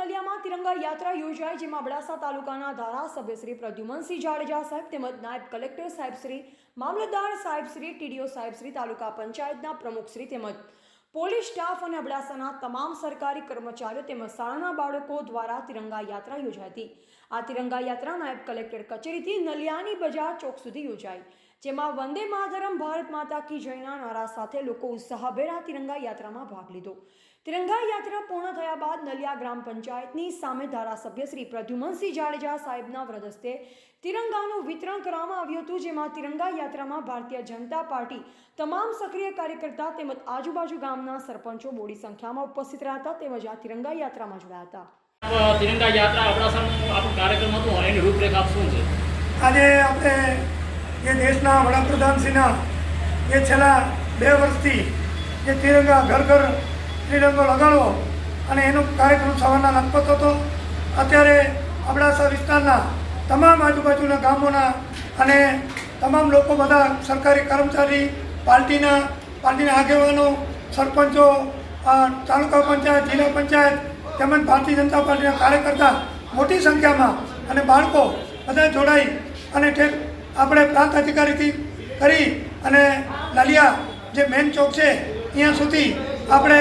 નલિયામાં તિરંગા યાત્રા યોજાઈ, જેમાં અબડાસા તાલુકાના ધારાસભ્ય શ્રી પ્રદ્યુમનસિંહ જાડેજા સાહેબ તેમજ નાયબ કલેક્ટર સાહેબ શ્રી, મામલતદાર સાહેબ શ્રી, ટીડીઓ સાહેબ શ્રી, તાલુકા પંચાયતના પ્રમુખ શ્રી તેમજ પોલીસ સ્ટાફ અને અબડાસાના તમામ સરકારી કર્મચારીઓ તેમજ શાળાના બાળકો દ્વારા તિરંગા યાત્રા યોજાઈ હતી. આ તિરંગા યાત્રા નાયબ કલેક્ટર કચેરીથી નલિયાની બજાર ચોક સુધી યોજાઈ. જેમાં વંદે માતરમ ભારત માતા કી જયના નારા સાથે લોકો ઉત્સાહભેરા તિરંગા યાત્રામાં ભાગ લીધો. તિરંગા યાત્રા પૂર્ણ થયા બાદ નલિયા ગ્રામ પંચાયતની સામે ધારાસભ્ય શ્રી પ્રદ્યુમનસિંહ જાડેજા સાહેબના વ્રદસ્તે તિરંગાનું વિતરણ કરવામાં આવ્યું હતું જેમાં તિરંગા યાત્રામાં ભારતીય જનતા પાર્ટી તમામ સક્રિય કાર્યકર્તા તેમજ આજુબાજુ ગામના સરપંચો મોડી સંખ્યામાં ઉપસ્થિત રહ્યા હતા તેમજ આ તિરંગા યાત્રામાં જોડાયા હતા. તિરંગા યાત્રા અબડાસાનું આપણું કાર્યક્રમ હતો એની રૂપરેખા શું છે? આજે આપણે જે દેશના વડાપ્રધાનશ્રીના જે છેલ્લા બે વર્ષથી જે તિરંગા ઘર ઘર ત્રિરંગો લગાડવો અને એનો કાર્યક્રમ સવારના લખપત હતો. અત્યારે અબડાસા વિસ્તારના તમામ આજુબાજુના ગામોના અને તમામ લોકો બધા સરકારી કર્મચારી પાર્ટીના પાર્ટીના આગેવાનો, સરપંચો તાલુકા પંચાયત, જિલ્લા પંચાયત, તેમજ ભારતીય જનતા પાર્ટીના કાર્યકર્તા મોટી સંખ્યામાં અને બાળકો બધા જોડાઈ અને ઠેક આપણે પ્રાંત અધિકારીથી કરી અને નલિયા જે મેન ચોક છે, ત્યાં સુધી આપણે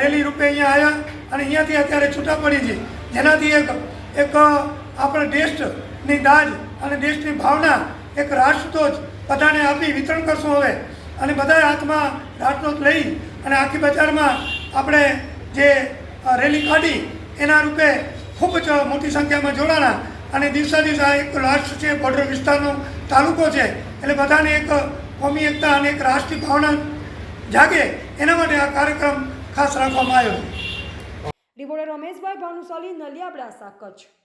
રેલી રૂપે અહીંયા આવ્યા અને અહીંયાથી અત્યારે છૂટા પડી છે. જેનાથી એક એક આપણે દેશની દાજ અને દેશની ભાવના એક રાષ્ટ્રધ્વજ બધાને આપી વિતરણ કરશું હવે. અને બધા હાથમાં રાષ્ટ્રધ્વજ લઈ અને આખી બજારમાં આપણે જે રેલી કાઢી, એના રૂપે ખૂબ જ મોટી સંખ્યામાં જોડાણા અને દિવસે દિવસે એક લાસ્ટ છે બોર્ડર વિસ્તારનો તાલુકો છે. એટલે બધાને એક કોમી એકતા અને એક રાષ્ટ્રીય ભાવના જાગે એના માટે આ કાર્યક્રમ ખાસ રાખવામાં આવ્યો રિપોર્ટર રમેશભાઈ ભાનુશાલી નલિયા અબડાસા કચ્છ